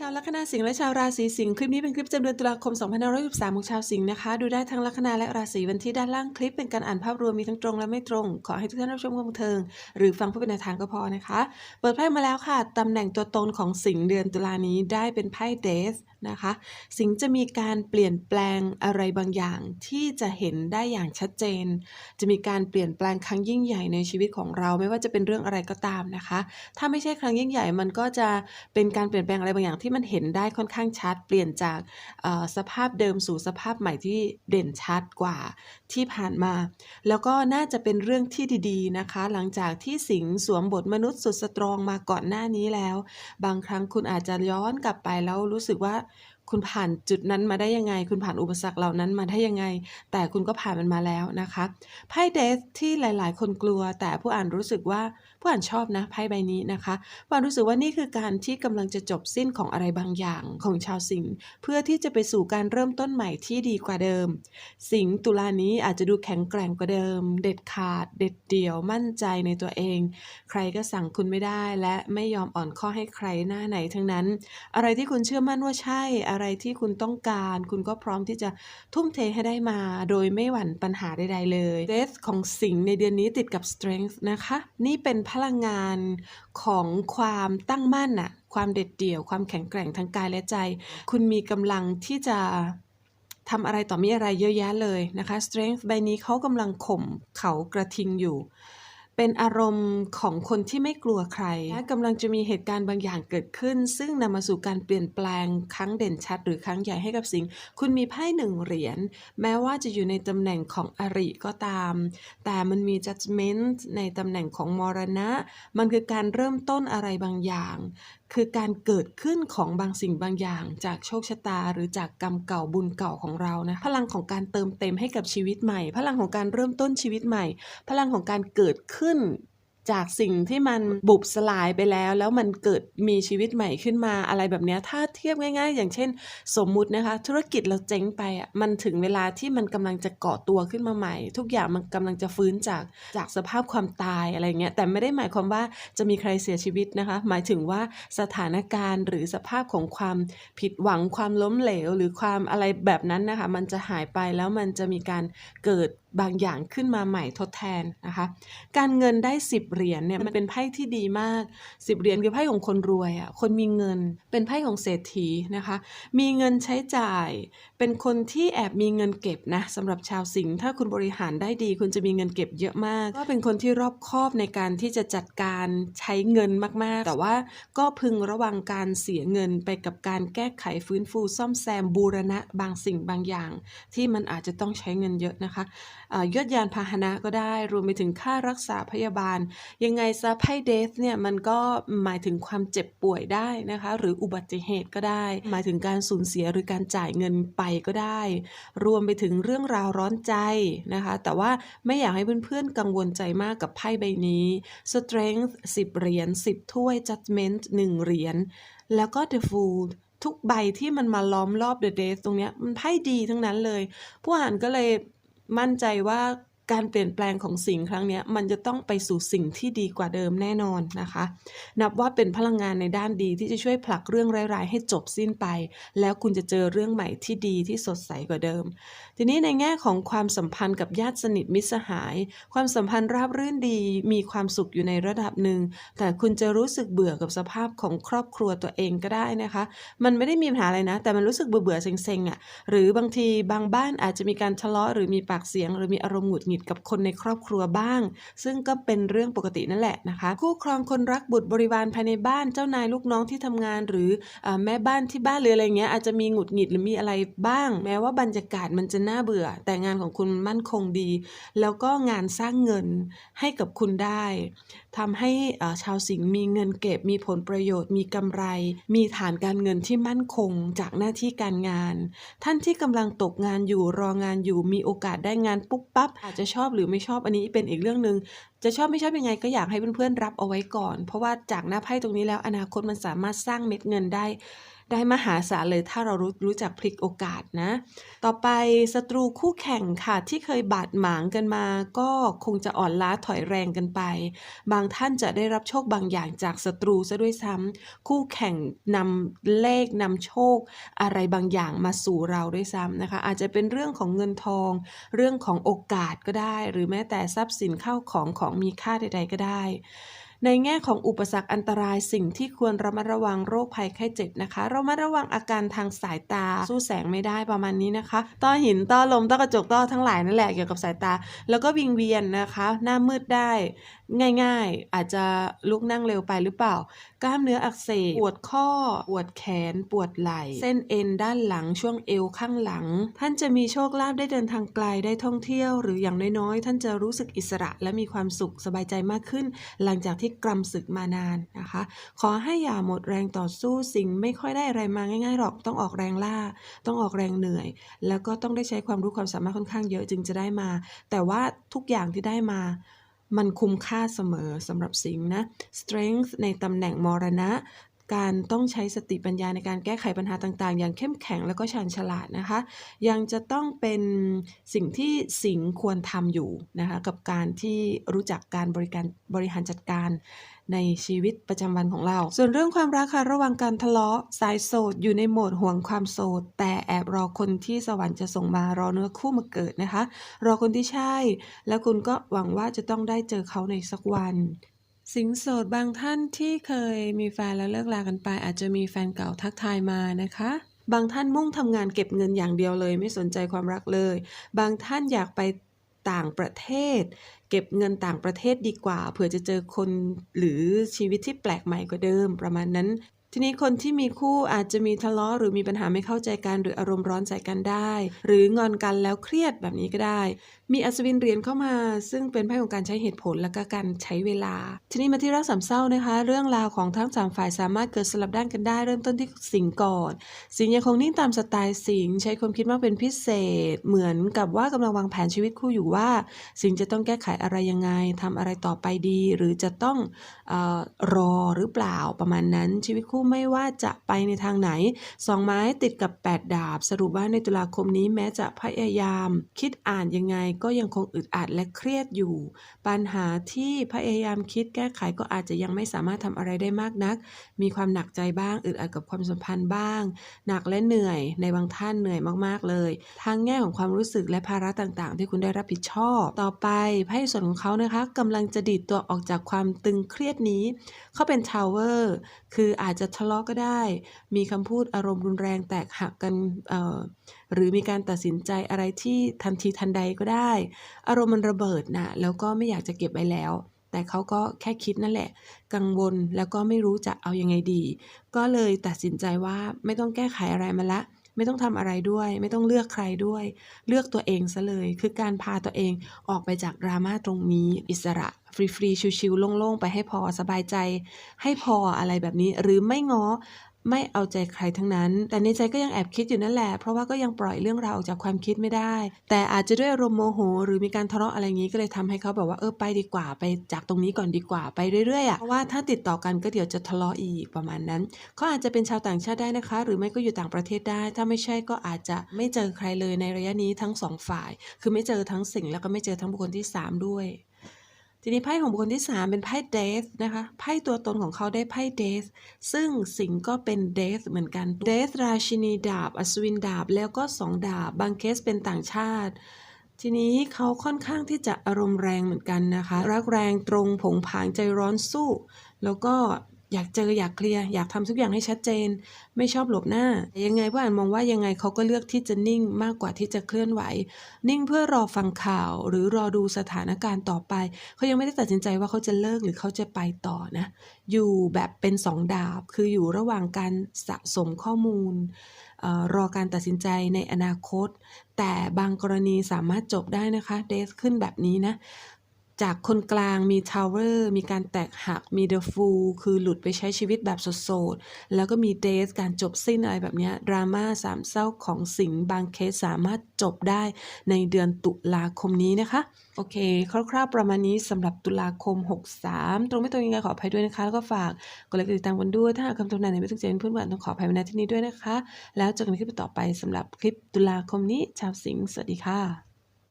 ชาวลัคนาสิงห์และชาวราศีสิงห์คลิปนี้เป็นคลิปประจำเดือนตุลาคม 2563ของชาวสิงห์นะคะ ดูได้ทั้งลัคนาและราศีวันที่ด้านล่างคลิปเป็นการอ่านภาพรวมมีทั้งตรงและไม่ตรง ขอให้ทุกท่านรับชมความบันเทิง หรือฟังเพื่อเป็นแนวทางก็พอนะคะ เปิดไพ่มาแล้วค่ะตำแหน่งตัวตนของสิงห์เดือนตุลานี้ได้เป็นไพ่เดสนะคะ สิงห์จะมีการเปลี่ยนแปลงอะไรบางอย่างที่จะเห็นได้อย่างชัดเจน จะมีการเปลี่ยนแปลงครั้งยิ่งใหญ่ในชีวิตของเราไม่ว่าจะเป็นเรื่องอะไรก็ตามนะคะ ถ้าไม่ใช่ครั้งยิ่งใหญ่มันก็จะเป็นการเปลี่ยนแปลงอะไรบางอย่างที่มันเห็นได้ค่อนข้างชัด เปลี่ยนจากสภาพเดิมสู่สภาพใหม่ที่เด่นชัดกว่าที่ผ่านมา แล้วก็น่าจะเป็นเรื่องที่ดีๆนะคะ หลังจากที่สิงห์สวมบทมนุษย์สุดสตรองมาก่อนหน้านี้แล้ว บางครั้งคุณอาจจะย้อนกลับไปแล้วรู้สึกว่า คุณผ่านจุดนั้นมาได้ยังไง คุณผ่านอุปสรรคเหล่านั้นมาได้ยังไง แต่คุณก็ผ่านมันมาแล้วนะคะไพ่เดสที่หลาย ๆ คนกลัว แต่ผู้อ่านรู้สึกว่าผู้อ่านชอบนะไพ่ใบนี้นะคะผู้อ่านรู้สึกว่านี่คือการที่กำลังจะจบสิ้นของอะไรบางอย่างของชาวสิงห์เพื่อที่จะไปสู่การเริ่มต้นใหม่ที่ดีกว่าเดิม สิงห์ตุลานี้อาจจะดูแข็งแกร่งกว่าเดิม เด็ดขาด เด็ดเดี่ยวมั่นใจในตัวเอง ใครก็สั่งคุณไม่ได้ และไม่ยอมอ่อนข้อให้ใครหน้าไหนทั้งนั้น อะไรที่คุณเชื่อมั่นว่าใช่อะไรที่คุณต้องการ คุณก็พร้อมที่จะทุ่มเทให้ได้มา โดยไม่หวั่นปัญหาใดๆเลย Death ของสิงในเดือนนี้ติดกับ Strength นะคะ นี่เป็นพลังงานของความตั้งมั่นอะความเด็ดเดี่ยว ความแข็งแกร่งทางกายและใจ คุณมีกำลังที่จะทำอะไรต่อมีอะไรเยอะแยะเลยนะคะ Strength ใบนี้เขากำลังข่มเขากระทิงอยู่ เป็นอารมณ์ของคนที่ไม่กลัวใคร และกำลังจะมีเหตุการณ์บางอย่างเกิดขึ้น ซึ่งนำมาสู่การเปลี่ยนแปลงครั้งเด่นชัด หรือครั้งใหญ่ให้กับสิงคุณมีไพ่หนึ่งเหรียญแม้ว่าจะอยู่ในตำแหน่งของอริก็ตาม แต่มันมี judgment ในตำแหน่งของมรณะ มันคือการเริ่มต้นอะไรบางอย่าง คือการเกิดขึ้นของบางสิ่งบางอย่าง จากโชคชะตา หรือจากกรรมเก่าบุญเก่าของเรานะพลังของการเติมเต็มให้กับชีวิตใหม่ พลังของการเริ่มต้นชีวิตใหม่ พลังของการเกิดขึ้น จากสิ่งที่มันบุบสลายไปแล้ว แล้วมันเกิดมีชีวิตใหม่ขึ้นมาอะไรแบบนี้ถ้าเทียบง่าย ๆ อย่างเช่น สมมุตินะคะ ธุรกิจเราเจ๊งไปอะมันถึงเวลาที่มันกำลังจะเกาะตัวขึ้นมาใหม่ ทุกอย่างมันกำลังจะฟื้นจากจากสภาพความตายอะไรเงี้ยแต่ไม่ได้หมายความว่าจะมีใครเสียชีวิตนะคะ หมายถึงว่าสถานการณ์หรือสภาพของความผิดหวังความล้มเหลว หรือความอะไรแบบนั้นนะคะ มันจะหายไปแล้วมันจะมีการเกิด บางอย่างขึ้นมาใหม่ทดแทนนะคะ การเงินได้ 10 เหรียญเนี่ยมันเป็นไพ่ที่ดีมาก 10 เหรียญคือไพ่ของคนรวยอะคนมีเงินเป็นไพ่ของเศรษฐีนะคะ มีเงินใช้จ่าย เป็นคนที่แอบมีเงินเก็บนะสำหรับชาวสิงห์ถ้าคุณบริหารได้ดี คุณจะมีเงินเก็บเยอะมาก ก็เป็นคนที่รอบคอบในการที่จะจัดการใช้เงินมากๆ แต่ว่าก็พึงระวังการเสียเงินไปกับการแก้ไขฟื้นฟูซ่อมแซมบูรณะบางสิ่งบางอย่าง ที่มันอาจจะต้องใช้เงินเยอะนะคะ ยอดยานพาหนะก็ได้ รวมไปถึงค่ารักษาพยาบาล ยังไงซะไพ่เดฟเนี่ยมันก็หมายถึงความเจ็บป่วยได้นะคะ หรืออุบัติเหตุก็ได้ หมายถึงการสูญเสียหรือการจ่ายเงินไปก็ได้ รวมไปถึงเรื่องราวร้อนใจนะคะ แต่ว่าไม่อยากให้เพื่อนๆกังวลใจมากกับไพ่ใบนี้ strength 10 เหรียญ 10 ถ้วย judgment 1 เหรียญ แล้วก็ the fool ทุกใบที่มันมาล้อมรอบ the death ตรงเนี้ยมันไพ่ดีทั้งนั้นเลย ผู้อ่านก็เลย มั่นใจว่า การเปลี่ยนแปลงของสิ่งครั้งนี้มันจะต้องไปสู่สิ่งที่ดีกว่าเดิมแน่นอนนะคะ นับว่าเป็นพลังงานในด้านดีที่จะช่วยผลักเรื่องร้ายๆให้จบสิ้นไป แล้วคุณจะเจอเรื่องใหม่ที่ดีที่สดใสกว่าเดิม ทีนี้ในแง่ของความสัมพันธ์กับญาติสนิทมิตรสหาย ความสัมพันธ์ราบรื่นดีมีความสุขอยู่ในระดับหนึ่ง แต่คุณจะรู้สึกเบื่อกับสภาพของครอบครัวตัวเองก็ได้นะคะ มันไม่ได้มีปัญหาอะไรนะ แต่มันรู้สึกเบื่อเบื่อๆเซ็งๆอะหรือบางทีบางบ้านอาจจะมีการทะเลาะหรือมีปากเสียง หรือมีอารมณ์หงุดหงิดกับคนในครอบครัวบ้าง ซึ่งก็เป็นเรื่องปกตินั่นแหละนะคะ คู่ครองคนรักบุตรบริวารภายในบ้านเจ้านายลูกน้องที่ทำงาน หรืออแม่บ้านที่บ้านหรืออะไรเงี้ยอาจจะมีหงุดหงิดหรือมีอะไรบ้าง แม้ว่าบรรยากาศมันจะน่าเบื่อ แต่งานของคุณมั่นคงดี แล้วก็งานสร้างเงินให้กับคุณได้ทำให้ชาวสิงห์มีเงินเก็บมีผลประโยชน์ มีกำไร มีฐานการเงินที่มั่นคงจากหน้าที่การงาน ท่านที่กำลังตกงานอยู่รองานอยู่มีโอกาสได้งานปุ๊บปั๊บอาจจะชอบหรือไม่ชอบอันนี้เป็นอีกเรื่องหนึ่งจะชอบไม่ชอบยังไงก็อยากให้เพื่อนๆรับเอาไว้ก่อน เพราะว่าจากหน้าไพ่ตรงนี้แล้วอนาคตมันสามารถสร้างเม็ดเงินได้ ได้มหาศาลเลยถ้าเรารู้รู้จักพลิกโอกาสนะ ต่อไปศัตรูคู่แข่งค่ะที่เคยบาดหมางกันมา ก็คงจะอ่อนล้าถอยแรงกันไป บางท่านจะได้รับโชคบางอย่างจากศัตรูซะด้วยซ้ำคู่แข่งนำเลขนำโชค อะไรบางอย่างมาสู่เราด้วยซ้ำนะคะ อาจจะเป็นเรื่องของเงินทอง เรื่องของโอกาสก็ได้ หรือแม้แต่ทรัพย์สินเข้าของของมีค่าใด ๆ ก็ได้ ในแง่ของอุปสรรคอันตรายสิ่งที่ควรระมัดระวังโรคภัยไข้เจ็บนะคะเรามาระวังอาการทางสายตาสู้แสงไม่ได้ประมาณนี้นะคะ ต้อหินต้อลมต้อกระจกต้อทั้งหลายนั่นแหละเกี่ยวกับสายตา แล้วก็วิงเวียนนะคะ หน้ามืดได้ง่ายๆ อาจจะลุกนั่งเร็วไปหรือเปล่า กล้ามเนื้ออักเสบปวดข้อ ปวดแขน ปวดไหล่ เส้นเอ็นด้านหลังช่วงเอวข้างหลัง ท่านจะมีโชคลาภได้เดินทางไกลได้ท่องเที่ยว หรืออย่างน้อยๆ ท่านจะรู้สึกอิสระและมีความสุขสบายใจมากขึ้น หลังจากที่กรำศึกมานานนะคะ ขอให้อย่าหมดแรงต่อสู้สิ่งไม่ค่อยได้อะไรมาง่ายๆหรอกต้องออกแรงล่า ต้องออกแรงเหนื่อย แล้วก็ต้องได้ใช้ความรู้ความสามารถค่อนข้างเยอะจึงจะได้มา แต่ว่าทุกอย่างที่ได้มามันคุ้มค่าเสมอสำหรับสิงห์นะ strength ในตำแหน่งมรณะ การต้องใช้สติปัญญาในการแก้ไขปัญหาต่างๆ อย่างเข้มแข็งแล้วก็ชาญฉลาดนะคะ ยังจะต้องเป็นสิ่งที่สิงควรทำอยู่นะคะกับการที่รู้จักการบริการบริหารจัดการในชีวิตประจำวันของเรา ส่วนเรื่องความรักค่ะระหว่างการทะเลาะสายโสดอยู่ในโหมดห่วงความโสด แต่แอบรอคนที่สวรรค์จะส่งมารอเนื้อคู่มาเกิดนะคะ รอคนที่ใช่ แล้วคุณก็หวังว่าจะต้องได้เจอเขาในสักวัน สิงโสดบางท่านที่เคยมีแฟนแล้วเลิกลากันไป อาจจะมีแฟนเก่าทักทายมานะคะ บางท่านมุ่งทำงานเก็บเงินอย่างเดียวเลย ไม่สนใจความรักเลย บางท่านอยากไปต่างประเทศ เก็บเงินต่างประเทศดีกว่าเผื่อจะเจอคนหรือชีวิตที่แปลกใหม่กว่าเดิม ประมาณนั้น ทีนี้คนที่มีคู่อาจจะมีทะเลาะหรือมีปัญหาไม่เข้าใจกันหรืออารมณ์ร้อนใส่กันได้ หรืองอนกันแล้วเครียดแบบนี้ก็ได้ มีอัศวินเหรียญเข้ามา ซึ่งเป็นไพ่ของการใช้เหตุผลและก็การใช้เวลา ทีนี้มาที่รักสามเศร้านะคะ เรื่องราวของทั้งสามฝ่ายสามารถเกิดสลับด้านกันได้ เริ่มต้นที่สิงก่อน สิงยังคงนิ่งตามสไตล์สิงใช้ความคิดมากเป็นพิเศษ เหมือนกับว่ากำลังวางแผนชีวิตคู่อยู่ว่า สิงจะต้องแก้ไขอะไรยังไงทำอะไรต่อไปดี หรือจะต้องออรอหรือเปล่าประมาณนั้น ชีวิตคู่ไม่ว่าจะไปในทางไหนสองไม้ติดกับ 8 ดาบ สรุปว่าในตุลาคมนี้แม้จะพยายาม คิดอ่านยังไงก็ยังคงอึดอัดและเครียดอยู่ ปัญหาที่พยายามคิดแก้ไขก็อาจจะยังไม่สามารถทำอะไรได้มากนัก มีความหนักใจบ้าง อึดอัดกับความสัมพันธ์บ้าง หนักและเหนื่อยในบางท่านเหนื่อยมากๆเลยทางแง่ของความรู้สึกและภาระต่างๆ ที่คุณได้รับผิดชอบ ต่อไปไพ่ส่วนของเขานะคะกำลังจะดีดตัวออกจากความตึงเครียดนี้เขาเป็นทาวเวอร์คืออาจจะทะเลาะก็ได้ มีคำพูดอารมณ์รุนแรงแตกหักกันเอ่อ หรือมีการตัดสินใจอะไรที่ทันทีทันใดก็ได้ อารมณ์มันระเบิดนะแล้วก็ไม่อยากจะเก็บไว้แล้ว แต่เขาก็แค่คิดนั่นแหละ กังวลแล้วก็ไม่รู้จะเอายังไงดี ก็เลยตัดสินใจว่าไม่ต้องแก้ไขอะไรมาละไม่ต้องทำอะไรด้วย ไม่ต้องเลือกใครด้วย เลือกตัวเองซะเลย คือการพาตัวเองออกไปจากดราม่าตรงนี้ อิสระฟรีๆชิวๆโล่งๆ ไปให้พอสบายใจ ให้พออะไรแบบนี้ หรือไม่ง้อ ไม่เอาใจใครทั้งนั้น แต่ในใจก็ยังแอบคิดอยู่นั่นแหละ เพราะว่าก็ยังปล่อยเรื่องราวออกจากความคิดไม่ได้ แต่อาจจะด้วยอารมณ์โมโห หรือมีการทะเลาะอะไรอย่างนี้ก็เลยทำให้เขาแบบว่าเออไปดีกว่า ไปจากตรงนี้ก่อนดีกว่าไปเรื่อยๆอะเพราะว่าถ้าติดต่อกันก็เดี๋ยวจะทะเลาะอีกประมาณนั้นเขาอาจจะเป็นชาวต่างชาติได้นะคะ หรือไม่ก็อยู่ต่างประเทศได้ ถ้าไม่ใช่ก็อาจจะไม่เจอใครเลยในระยะนี้ทั้งสองฝ่าย คือไม่เจอทั้งสิ่งแล้วก็ไม่เจอทั้งบุคคลที่สามด้วย ทีนี้ไพ่ของบุคคลที่ 3 เป็นไพ่เดสนะคะไพ่ตัวตนของเขาได้ไพ่เดสซึ่งสิงก็เป็นเดสเหมือนกันเดสราชินีดาบ อัศวินดาบ แล้วก็สองดาบ บางเคสเป็นต่างชาติ ทีนี้เขาค่อนข้างที่จะอารมณ์แรงเหมือนกันนะคะ รักแรงตรงผงผางใจร้อนสู้ แล้วก็ อยากเจออยากเคลียร์อยากทำทุกอย่างให้ชัดเจน ไม่ชอบหลบหน้า ยังไงผู้อ่านมองว่ายังไงเขาก็เลือกที่จะนิ่งมากกว่าที่จะเคลื่อนไหว นิ่งเพื่อรอฟังข่าว หรือรอดูสถานการณ์ต่อไป เขายังไม่ได้ตัดสินใจว่าเขาจะเลิกหรือเขาจะไปต่อนะ อยู่แบบเป็นสองดาบ คืออยู่ระหว่างการสะสมข้อมูลออรอการตัดสินใจในอนาคต แต่บางกรณีสามารถจบได้นะคะ เดสขึ้นแบบนี้นะ จากคนกลางมีทาวเวอร์มีการแตกหักมีเดอะฟูลคือหลุดไปใช้ชีวิตแบบโสดๆ แล้วก็มีเดทการจบสิ้นอะไรแบบนี้ดราม่าสามเศร้าของสิงห์บางเคสสามารถจบได้ในเดือนตุลาคมนี้นะคะ โอเค คร่าวๆประมาณนี้สำหรับตุลาคม 63 ตรงไม่ตรงยังไงขออภัยด้วยนะคะ แล้วก็ฝากกดไลค์กดติดตามกันด้วย ถ้าหากคำตำนานไหนไม่ถูกใจเพื่อนๆบ้านต้องขออภัยในที่นี้ด้วยนะคะ แล้วเจอกันในคลิปต่อไปสำหรับคลิปตุลาคมนี้ชาวสิงห์สวัสดีค่ะ